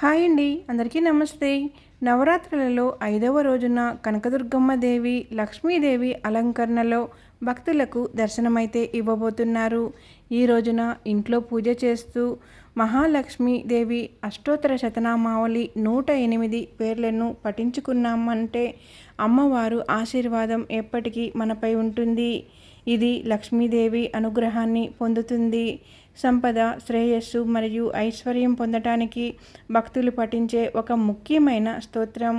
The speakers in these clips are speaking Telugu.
హాయ్ అండి. అందరికీ నమస్తే. నవరాత్రులలో ఐదవ రోజున కనకదుర్గమ్మ దేవి లక్ష్మీదేవి అలంకరణలో భక్తులకు దర్శనమైతే ఇవ్వబోతున్నారు. ఈ రోజున ఇంట్లో పూజ చేస్తూ మహాలక్ష్మీదేవి అష్టోత్తర శతనామావళి నూట ఎనిమిది పేర్లను పఠించుకున్నామంటే అమ్మవారు ఆశీర్వాదం ఎప్పటికీ మనపై ఉంటుంది. ఇది లక్ష్మీదేవి అనుగ్రహాన్ని పొందుతుంది. సంపద శ్రేయస్సు మరియు ఐశ్వర్యం పొందటానికి భక్తులు పఠించే ఒక ముఖ్యమైన స్తోత్రం.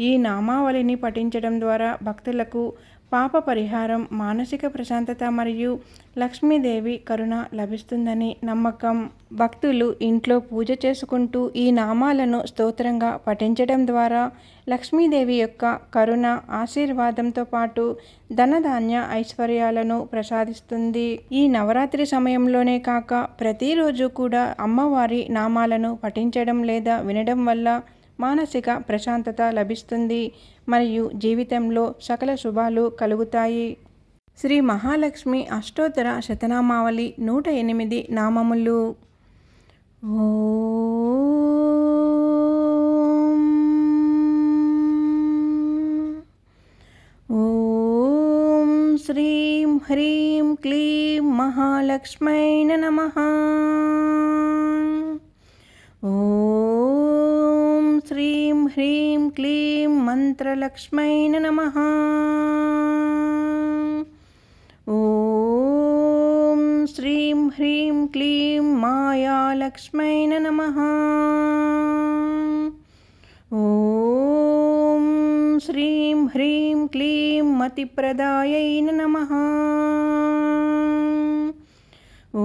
ఈ నామావళిని పఠించడం ద్వారా భక్తులకు పాప పరిహారం మానసిక ప్రశాంతత మరియు లక్ష్మీదేవి కరుణ లభిస్తుందని నమ్మకం. భక్తులు ఇంట్లో పూజ చేసుకుంటూ ఈ నామాలను స్తోత్రంగా పఠించడం ద్వారా లక్ష్మీదేవి యొక్క కరుణ ఆశీర్వాదంతో పాటు ధనధాన్య ఐశ్వర్యాలను ప్రసాదిస్తుంది. ఈ నవరాత్రి సమయంలోనే కాక ప్రతిరోజు కూడా అమ్మవారి నామాలను పఠించడం లేదా వినడం వల్ల మానసిక ప్రశాంతత లభిస్తుంది మరియు జీవితంలో సకల శుభాలు కలుగుతాయి. శ్రీ మహాలక్ష్మి అష్టోత్తర శతనామావళి నూట ఎనిమిది నామములు. ఓం. శ్రీం హ్రీం క్లీం మహాలక్ష్మైన నమ. ఓ. హ్రీం క్లీం మంత్రలక్ష్మై నమ. ఓం శ్రీం హ్రీం క్లీం మాయాలక్ష్మై నమ. ఓం శ్రీం హ్రీం క్లీం మతిప్రదాయై నమ. ఓ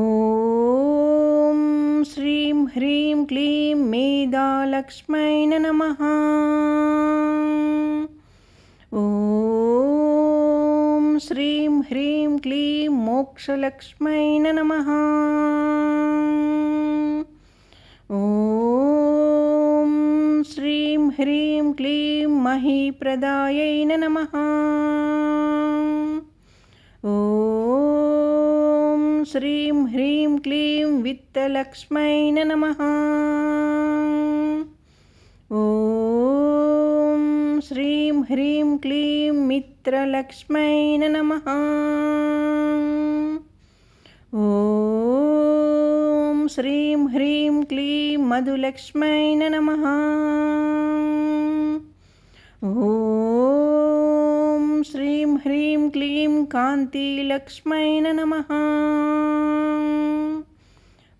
క్లీం మేధాలక్ష్మై నమ. ఓం శ్రీం హ్రీం క్లీం మోక్షలక్ష్మై నమ. ఓం శ్రీం హ్రీం క్లీం మహీప్రదాయై నమ. ఓం శ్రీం హ్రీం క్లీం విత్తలక్ష్మై నమ. ఓం శ్రీం హ్రీం క్లీం మిత్రలక్ష్మై నమ. ఓం శ్రీం హ్రీం క్లీం మధులక్ష్మై నమ. ఓ श्रीं ह्रीं क्लीं कान्तिलक्ष्मै नमः।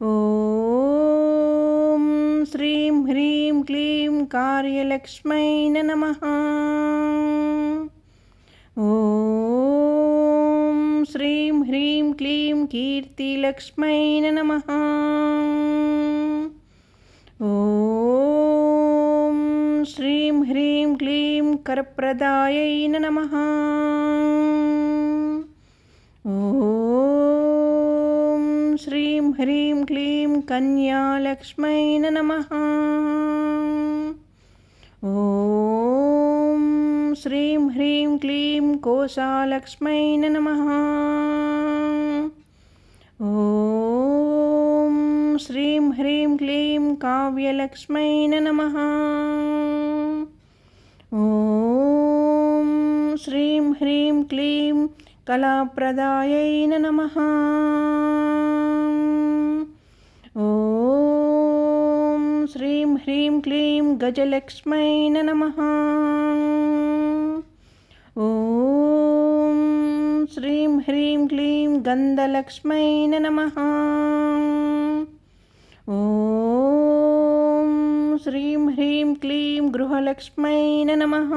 ॐ श्रीं ह्रीं क्लीं कार्यलक्ष्मै नमः। ॐ श्रीं ह्रीं क्लीं कीर्तिलक्ष्मै नमः। ॐ శ్రీం హ్రీం క్లీం కరప్రదాయై నమ. ఓం శ్రీం హ్రీం క్లీం కన్యాలక్ష్మై నమ. ఓం శ్రీం హ్రీం క్లీం కోశాలక్ష్మై నమ. ఓ శ్రీం హ్రీం క్లీం కావ్యలక్ష్మై నమ. ఓం శ్రీం హ్రీం క్లీం కళాప్రదాయై నమ. ఓం శ్రీం హ్రీం క్లీం గజలక్ష్మై నమ. ఓం శ్రీం హ్రీం క్లీం గంధలక్ష్మై నమ. श्रीं ह्रीं क्लीं गृहलक्ष्मैन नमः।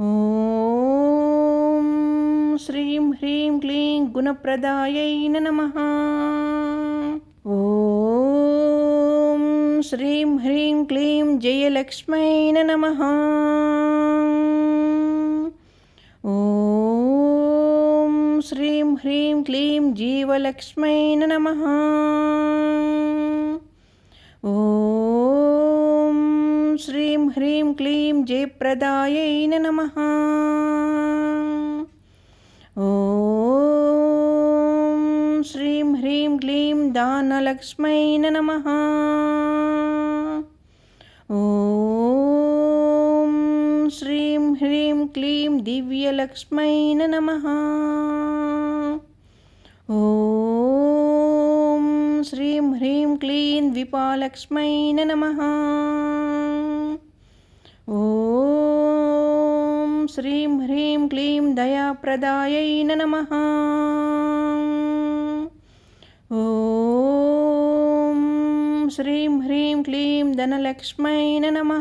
ॐ श्रीं ह्रीं क्लीं गुणप्रदायै नमः। ॐ श्रीं ह्रीं क्लीं जयलक्ष्मैन नमः। ॐ श्रीं ह्रीं क्लीं जीवलक्ष्मैन नमः। ह्रीं क्लीं जयप्रदायै नमः। ॐ श्रीं ह्रीं क्लीं दानलक्ष्म्यै नमः। ॐ श्रीं ह्रीं क्लीं दिव्यलक्ष्म्यै नमः। ॐ श्रीं ह्रीं क्लीं द्विपालक्ष्म्यै नमः। ఓం శ్రీం హ్రీం క్లీం దయాప్రదాయైన నమ. ఓం శ్రీం హ్రీం క్లీం ధనలక్ష్మైన నమ.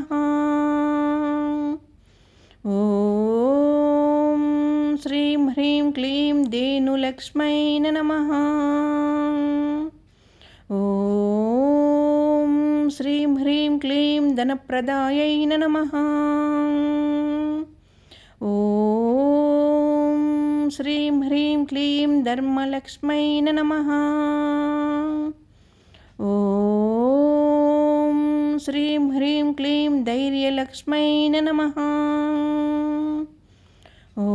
ఓం శ్రీం హ్రీం క్లీం ధేనులక్ష్మైన నమ. ఓం श्रीं ह्रीं क्लीं धनप्रदायै नमः। ॐ श्रीं ह्रीं क्लीं धर्मलक्ष्मै नमः। ॐ श्रीं ह्रीं क्लीं धैर्यलक्ष्मै नमः। ॐ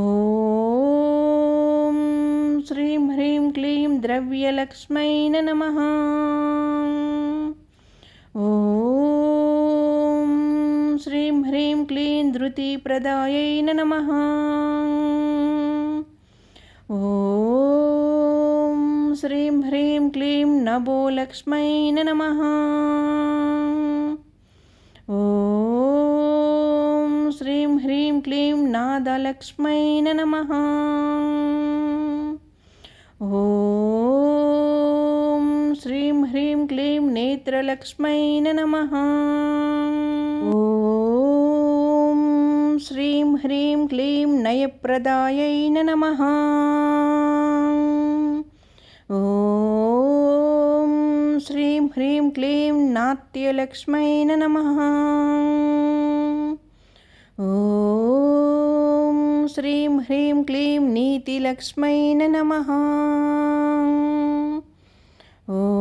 श्रीं ह्रीं क्लीं द्रव्यलक्ष्मै नमः। ॐ श्रीं ह्रीं क्लीं धृतिप्रदायै नमः। ॐ श्रीं ह्रीं क्लीं नभोलक्ष्मै नमः। ॐ श्रीं ह्रीं क्लीं नादलक्ष्मै नमः। ॐ श्रीं ह्रीं क्लीं नेत्रलक्ष्मै नमः। ॐ श्रीं ह्रीं क्लीं नयप्रदायै नमः। ॐ श्रीं ह्रीं क्लीं नाट्यलक्ष्मै नमः। ॐ श्रीं ह्रीं क्लीं नीतिलक्ष्मै नमः। ఓం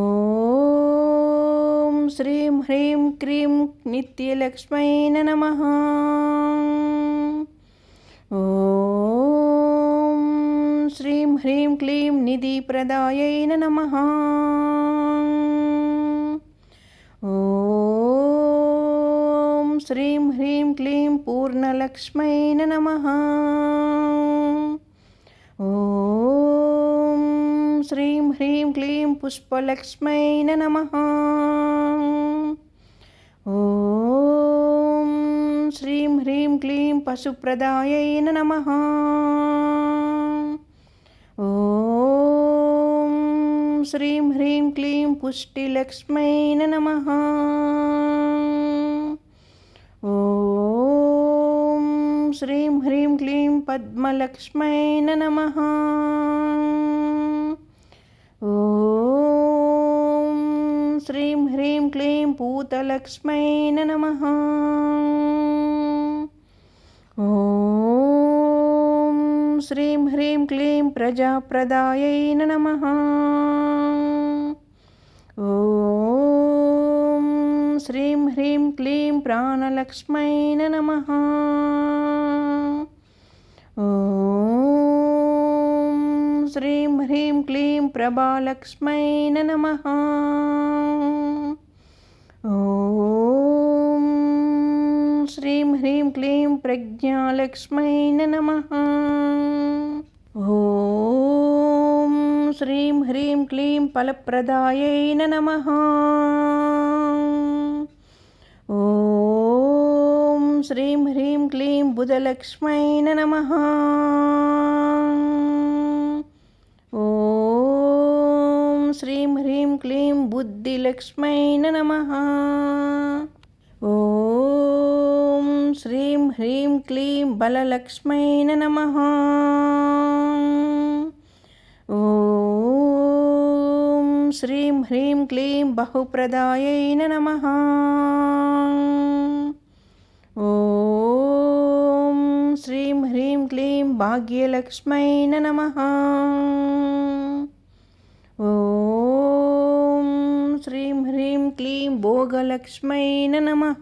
శ్రీం హ్రీం క్రీం నిత్యలక్ష్మైన నమ. ఓం శ్రీం హ్రీం క్లీం నిధి ప్రదాయైన నమ. ఓం శ్రీం హ్రీం క్లీం పూర్ణలక్ష్మైన నమ. ఓ श्रीं ह्रीं क्लीं पुष्पलक्ष्मै नमः। ॐ श्रीं ह्रीं क्लीं पशुप्रदायै नमः। ॐ श्रीं ह्रीं क्लीं पुष्टिलक्ष्मै नमः। ॐ श्रीं ह्रीं क्लीं पद्मलक्ष्मै नमः। श्रीं ह्रीं क्लीं पूतलक्ष्मै नमः। ॐ श्रीं ह्रीं क्लीं प्रजाप्रदायै नमः। ॐ श्रीं ह्रीं क्लीं प्राणलक्ष्मै नमः। ॐ శ్రీం హ్రీం క్లీం ప్రభాలక్ష్మై నమ. ఓం శ్రీం హ్రీం క్లీం ప్రజ్ఞాలక్ష్మై నమ. ఓం శ్రీం హ్రీం క్లీం ఫలప్రదాయై నమ. ఓం శ్రీం హ్రీం క్లీం బుధలక్ష్మై నమ. श्रीं ह्रीं क्लीं बुद्धिलक्ष्मै नमः। ॐ श्रीं ह्रीं क्लीं बललक्ष्मै नमः। ॐ श्रीं ह्रीं क्लीं बहुप्रदायै नमः। ॐ श्रीं ह्रीं क्लीं भाग्यलक्ष्मै नमः। ॐ ह्रीं क्लीं भोगलक्ष्मै नमः।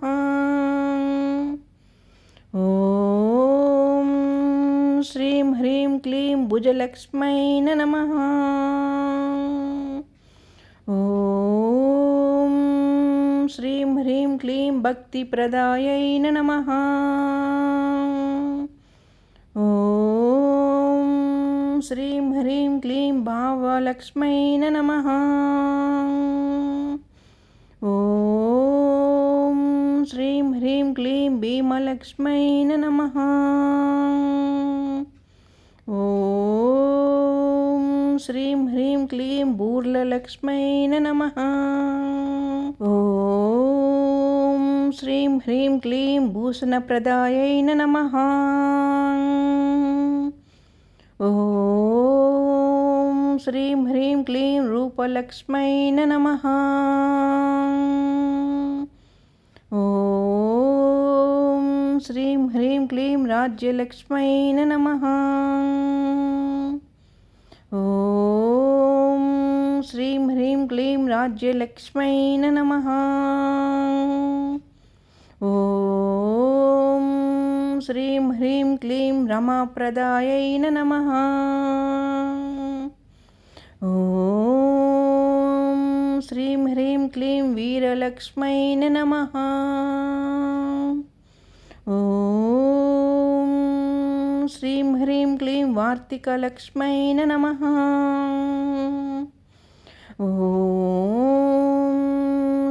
ॐ श्रीं ह्रीं क्लीं भुजलक्ष्मै नमः। ॐ श्रीं ह्रीं क्लीं भक्तिप्रदायै नमः। ॐ श्रीं ह्रीं क्लीं भावलक्ष्मै नमः। ॐ श्रीं ह्रीं क्लीं भीमलक्ष्मै नमः। ॐ श्रीं ह्रीं क्लीं भूर्लक्ष्मै नमः। ॐ श्रीं ह्रीं क्लीं भूषणप्रदायै नमः। ॐ श्रीं ह्रीं क्लीं रूपलक्ष्मै नमः। श्रीं ह्रीं क्लीं राज्यलक्ष्मै नमः। ॐ श्रीं ह्रीं क्लीं राज्यलक्ष्मै नमः। ॐ श्रीं ह्रीं क्लीं रमाप्रदायै नमः। ॐ श्रीं ह्रीं क्लीं वीरलक्ष्मै नमः। ఓం శ్రీం హ్రీం క్లీం వార్తికలక్ష్మైన నమ. ఓం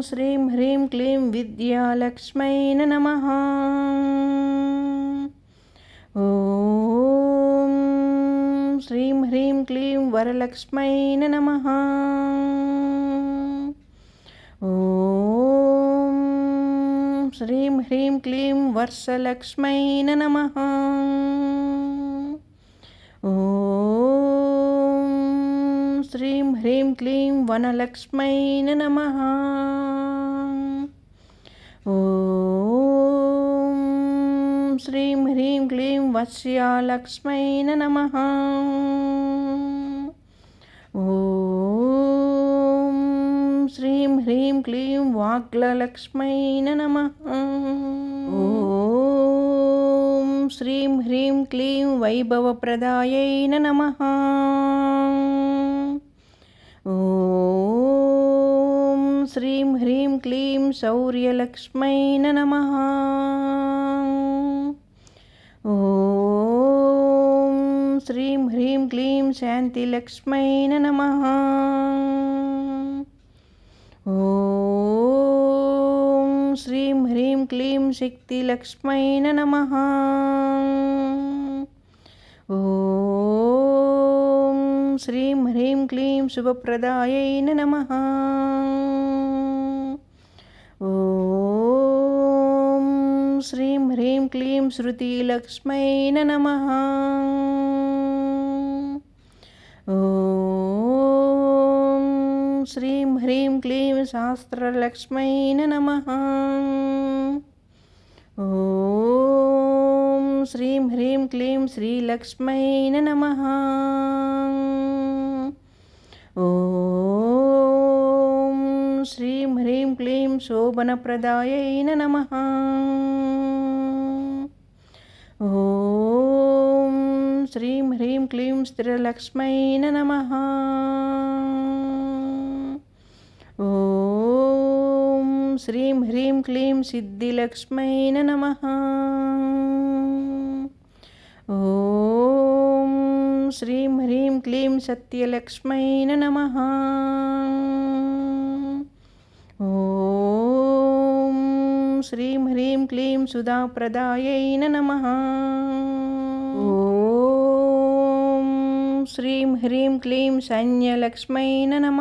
శ్రీం హ్రీం క్లీం విద్యాలక్ష్మైన నమ. ఓం శ్రీం హ్రీం క్లీం వరలక్ష్మైన నమ. ఓం శ్రీం హ్రీం క్లీం వర్షలక్ష్మైన నమ. ఓం శ్రీం హ్రీం క్లీం వనలక్ష్మైన నమ. ఓం శ్రీం హ్రీం క్లీం వశ్యాలక్ష్మైన నమ. ఓ శ్రీం హ్రీం క్లీం వాగ్లక్ష్మైన నమ. ఓం శ్రీం హ్రీం క్లీం వైభవప్రదాయైన నమ. ఓం శ్రీం హ్రీం క్లీం శౌర్యలక్ష్మైన నమ. ఓం శ్రీం హ్రీం క్లీం శాంతిలక్ష్మైన నమ. ह्रीं क्लीं शक्तिलक्ष्मै नमः ॐ श्रीं ह्रीं क्लीं शुभप्रदायै नमः ॐ श्रीं ह्रीं क्लीं श्रुतिलक्ष्मै नमः ॐ श्रीं ह्रीं क्लीं शास्त्रलक्ष्मै नमः ॐ श्रीं ह्रीं क्लीं श्रीलक्ष्मै नमः। ॐ श्रीं ह्रीं क्लीं शोभनप्रदायै नमः। ॐ श्रीं ह्रीं क्लीं स्थिरलक्ष्मै नमः। ॐ శ్రీం హ్రీం క్లీం సిద్ధిలక్ష్మైన నమ. ఓం శ్రీం హ్రీం క్లీం సత్యలక్ష్మైన నమ. ఓం శ్రీం హ్రీం క్లీం సుధాప్రదాయైన నమ. ఓం శ్రీం హ్రీం క్లీం సైన్యలక్ష్మైన నమ.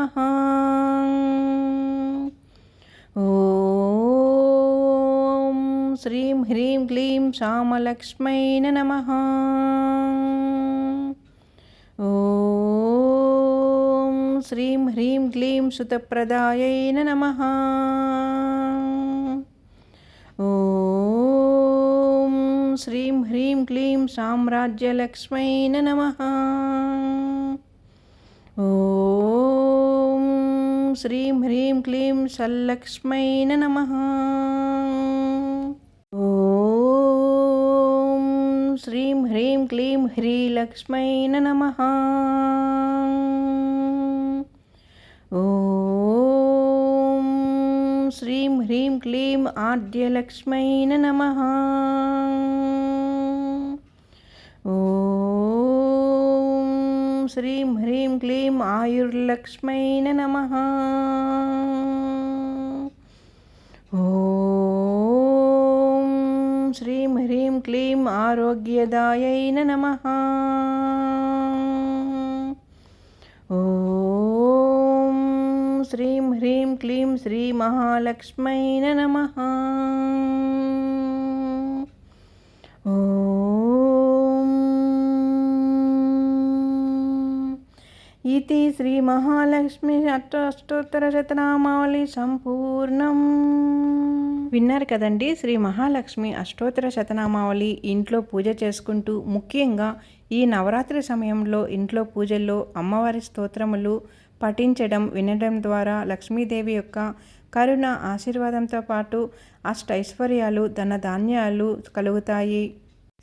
ఓం శ్రీం హ్రీం క్లీం శ్యామలక్ష్మైన నమ. ఓం శ్రీం హ్రీం క్లీం సుతప్రదాయైన నమ. ఓం శ్రీం హ్రీం క్లీం సామ్రాజ్యలక్ష్మైన నమ. ఓ श्रीं ह्रीं क्लीं सल्लक्ष्मै नमः। ॐ श्रीं ह्रीं क्लीं ह्रीलक्ष्मै नमः। ॐ श्रीं ह्रीं क्लीं आद्यलक्ष्मै नमः। ॐ श्रीं ह्रीं क्लीं आयुर्लक्ष्मै नमः। ॐ श्रीं ह्रीं क्लीं आरोग्यदायै नमः। ॐ श्रीं ह्रीं क्लीं श्रीमहालक्ष्मै नमः। ఇది శ్రీ మహాలక్ష్మి అష్టోత్తర శతనామావళి సంపూర్ణం విన్నారు కదండి శ్రీ మహాలక్ష్మి అష్టోత్తర శతనామావళి ఇంట్లో పూజ చేసుకుంటూ ముఖ్యంగా ఈ నవరాత్రి సమయంలో ఇంట్లో పూజల్లో అమ్మవారి స్తోత్రములు పఠించడం వినడం ద్వారా లక్ష్మీదేవి యొక్క కరుణ ఆశీర్వాదంతో పాటు అష్టైశ్వర్యాలు ధన ధాన్యాలు కలుగుతాయి.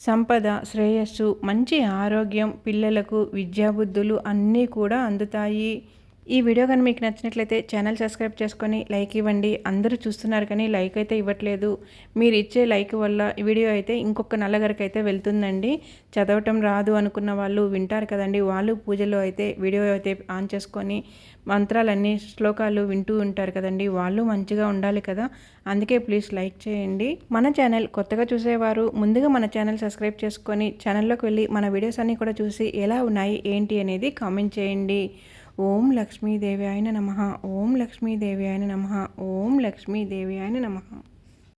సంపద శ్రేయస్సు మంచి ఆరోగ్యం పిల్లలకు విద్యాబుద్ధులు అన్నీ కూడా అందుతాయి. ఈ వీడియో కానీ మీకు నచ్చినట్లయితే ఛానల్ సబ్స్క్రైబ్ చేసుకొని లైక్ ఇవ్వండి. అందరూ చూస్తున్నారు కానీ లైక్ అయితే ఇవ్వట్లేదు. మీరు ఇచ్చే లైక్ వల్ల వీడియో అయితే ఇంకొక నల్లగరికి అయితే వెళ్తుందండి. చదవటం రాదు అనుకున్న వాళ్ళు వింటారు కదండి. వాళ్ళు పూజలో అయితే వీడియో అయితే ఆన్ చేసుకొని మంత్రాలన్నీ శ్లోకాలు వింటూ ఉంటారు కదండి. వాళ్ళు మంచిగా ఉండాలి కదా. అందుకే ప్లీజ్ లైక్ చేయండి. మన ఛానల్ కొత్తగా చూసేవారు ముందుగా మన ఛానల్ సబ్స్క్రైబ్ చేసుకొని ఛానల్లోకి వెళ్ళి మన వీడియోస్ అన్నీ కూడా చూసి ఎలా ఉన్నాయి ఏంటి అనేది కామెంట్ చేయండి. ఓం లక్ష్మీదేవి అయిన నమ. ఓం లక్ష్మీదేవి అయిన నమ. ఓం లక్ష్మీదేవి అయిన నమ.